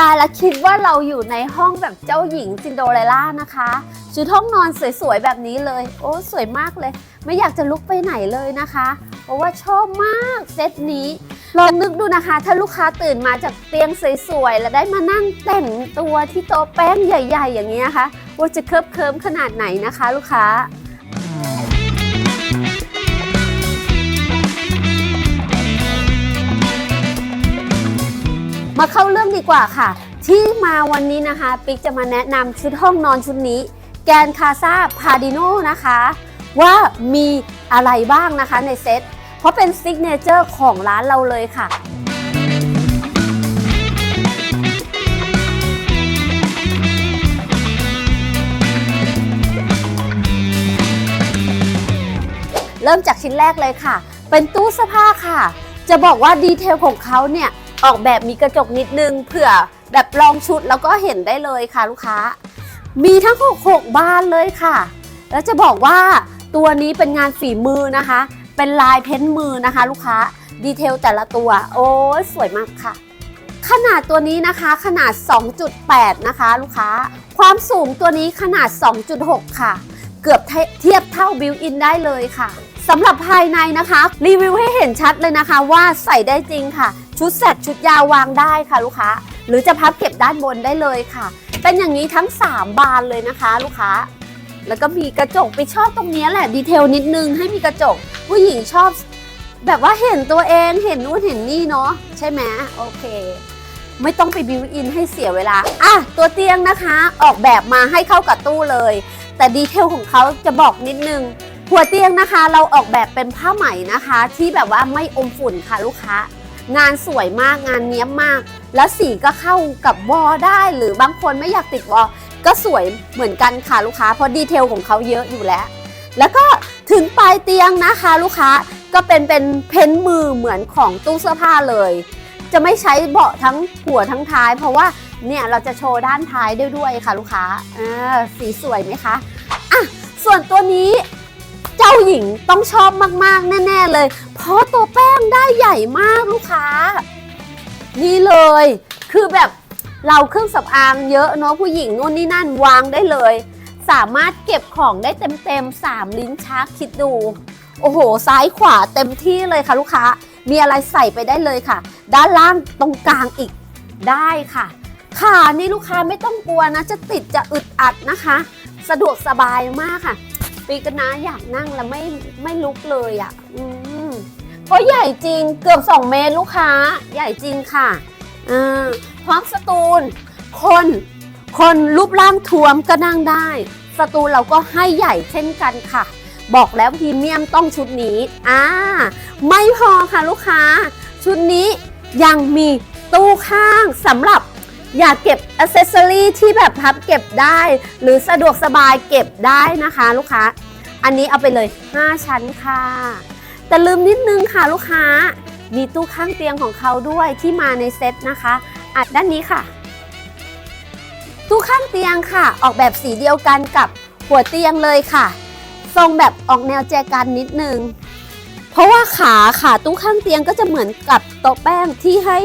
ตายแล้วคิดว่าเราอยู่ในห้องแบบเจ้าหญิงซินโดเรลล่านะคะชุดห้องนอนสวยๆแบบนี้เลย โอ้สวยมากเลย ไม่อยากจะลุกไปไหนเลยนะคะ เพราะว่าชอบมากเซตนี้ลองนึกดูนะคะ ถ้าลูกค้าตื่นมาจากเตียงสวยๆแล้วได้มานั่งแต่งตัวที่โต๊ะแป้งใหญ่ ๆ อย่างนี้นะคะว่าจะเคิบเคิมขนาดไหนนะคะ ลูกค้า มาเข้าเรื่องดีกว่าค่ะ ที่มาวันนี้นะคะปิ๊กจะมาแนะนำชุดห้องนอนชุดนี้ แกนคาซาพาดิโนนะคะ ว่ามีอะไรบ้างนะคะในเซ็ตเพราะเป็นซิกเนเจอร์ของร้านเราเลยค่ะเริ่มจากชิ้นแรกเลยค่ะ เป็นตู้เสื้อผ้าค่ะ จะบอกว่าดีเทลของเขาเนี่ย ออกแบบมีกระจกนิดนึงเผื่อแบบลองชุดแล้วก็เห็นได้เลยค่ะลูกค้า มีทั้งหกหกบานเลยค่ะ แล้วจะบอกว่าตัวนี้เป็นงานฝีมือนะคะ เป็นลายเพ้นมือนะคะ ลูกค้าดีเทลแต่ละตัว โอ้ยสวยมากค่ะ ขนาดตัวนี้นะคะ ขนาด 2.8 นะคะ ลูกค้า ความสูงตัวนี้ขนาด 2.6 ค่ะ เกือบเทียบเท่าบิวอินได้เลยค่ะสำหรับภายในนะคะ รีวิวให้เห็นชัดเลยนะคะว่าใส่ได้จริงค่ะ ชุดแสกชุดยาววางได้ค่ะลูกค้า หรือจะพับเก็บด้านบนได้เลยค่ะ เป็นอย่างนี้ทั้ง 3 บานเลยนะคะ ลูกค้า แล้วก็มีกระจกไปชอบตรงนี้แหละดีเทลนิดนึงให้มีกระจก ผู้หญิงชอบ แบบว่าเห็นตัวเองเห็นนู่นเห็นนี่เนาะใช่ไหมโอเค ไม่ต้องไปบิวอินให้เสียเวลาอะตัวเตียงนะคะ ออกแบบมาให้เข้ากับตู้เลย แต่ดีเทลของเขาจะบอกนิดนึงหัวเตียงนะคะ เราออกแบบเป็นผ้าไหมนะคะ ที่แบบว่าไม่อมฝุ่นค่ะลูกค้า งานสวยมากงานเนี้ยมาก แล้วสีก็เข้ากับวอลได้หรือบางคนไม่อยากติดวอลก็สวยเหมือนกันค่ะลูกค้าเพราะดีเทลของเขาเยอะอยู่แล้ว แล้วก็ถึงปลายเตียงนะคะลูกค้าก็เป็นเป็นเพ้นท์มือเหมือนของตู้เสื้อผ้าเลย จะไม่ใช้เบาะทั้งหัวทั้งท้าย เพราะว่าเนี่ยเราจะโชว์ด้านท้ายด้วยด้วยค่ะ ลูกค้าสีสวยไหมคะอะส่วนตัวนี้าหญิงต้องชอบมากๆ แน่ ๆ เลย เพราะตัวแป้งได้ใหญ่มากลูกค้า นี่เลย คือแบบเราเครื่องสำอางเยอะเนาะผู้หญิงนู่นนี่นั่นวางได้เลย สามารถเก็บของได้เต็มๆสามลิ้นชักคิดดู โอ้โห ซ้ายขวาเต็มที่เลยค่ะลูกค้า มีอะไรใส่ไปได้เลยค่ะ ด้านล่างตรงกลางอีกได้ค่ะขานี่ลูกค้าไม่ต้องกลัวนะ จะติดจะอึดอัดนะคะ สะดวกสบายมากค่ะ ปีกนะอยากนั่งแล้วไม่ไม่ลุกเลยอะ่ะ อืมเพราะใหญ่จริงเกือบ 2 เมตรลูกค้า ใหญ่จริงค่ะอ่าพร้อมสตูล คน คนรูปร่างทวมก็นั่งได้ สตูลเราก็ให้ใหญ่เช่นกันค่ะ บอกแล้วพรีเมียมต้องชุดนี้ อ่า ไม่พอค่ะลูกค้า ชุดนี้ยังมีตู้ข้างสำหรับ อยากเก็บอ c เซสซอรีที่แบบพับเก็บได้ หรือสะดวกสบายเก็บได้นะคะ ลูกค้า อันนี้เอาไปเลย 5 ชั้นค่ะ แต่ลืมนิดนึงค่ะลูกค้า มีตู้ข้างเตียงของเขาด้วยที่มาในเซตนะคะอัดด้านนี้ค่ะ ตู้ข้างเตียงค่ะ ออกแบบสีเดียวกันกับหัวเตียงเลยค่ะ ทรงแบบออกแนวแจกันนิดนึง เพราะว่าขาขาตู้ข้างเตียงก็จะเหมือนกับโต๊ะแป้งที่ให้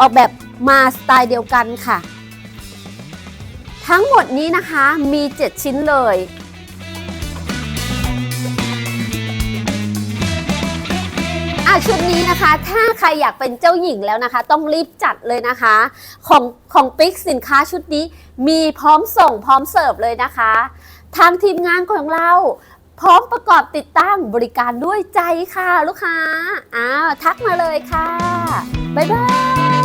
ออกแบบ มาสไตล์เดียวกันค่ะ ทั้งหมดนี้นะคะมี 7 ชิ้นเลย อะชุดนี้นะคะ ถ้าใครอยากเป็นเจ้าหญิงแล้วนะคะ ต้องรีบจัดเลยนะคะ ของของปิกสินค้าชุดนี้มีพร้อมส่งพร้อมเสิร์ฟเลยนะคะ ทางทีมงานของเราพร้อมประกอบติดตั้งบริการด้วยใจค่ะลูกค้า อ้าว ทักมาเลยค่ะ บ๊ายบาย